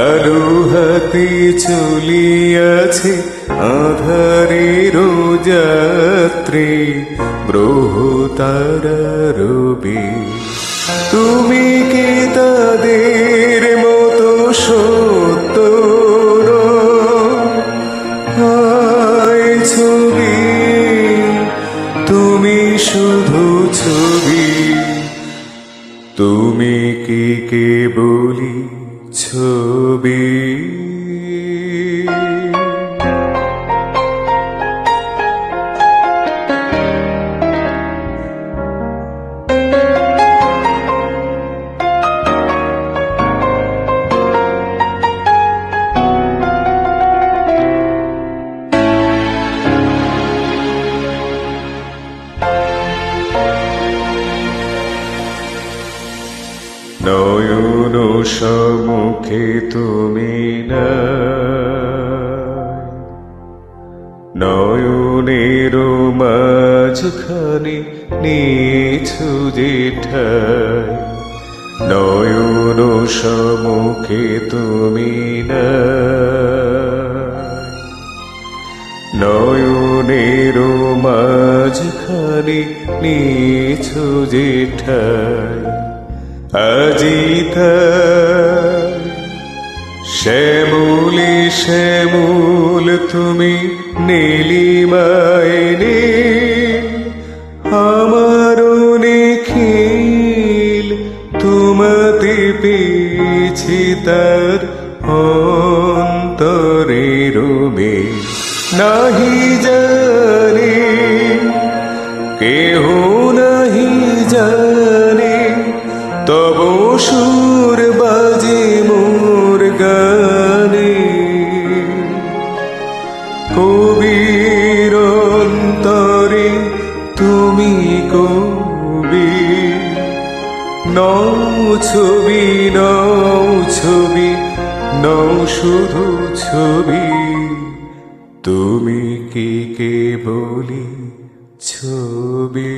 আলো হাতে চলিয়াছে আধারের যাত্রী গ্রহ তারা রবি। তুমি কি তাদের মতো সত্য তুমি কি কে বলি ছবি নয়ন সম্মুখে তুমি নয়নের মাঝখানে নিয়েছু জেঠাই নয়ন সম্মুখে তুমি নয়নের মাঝখানে নিয়েছু জেঠাই আজিতা শ্যামুলি শ্যামুল তুমি নীলিমায় নীল। আমার নিখিল, তোমাতে পেয়েছি তার অন্তরের মেল নাহি জানে তব সুর বাজে মোর গানে। কবির অন্তরে তুমি কবি। নৌ ছবি নৌ ছবি নৌ শুধু ছবি। তুমি কি কে বলি ছবি?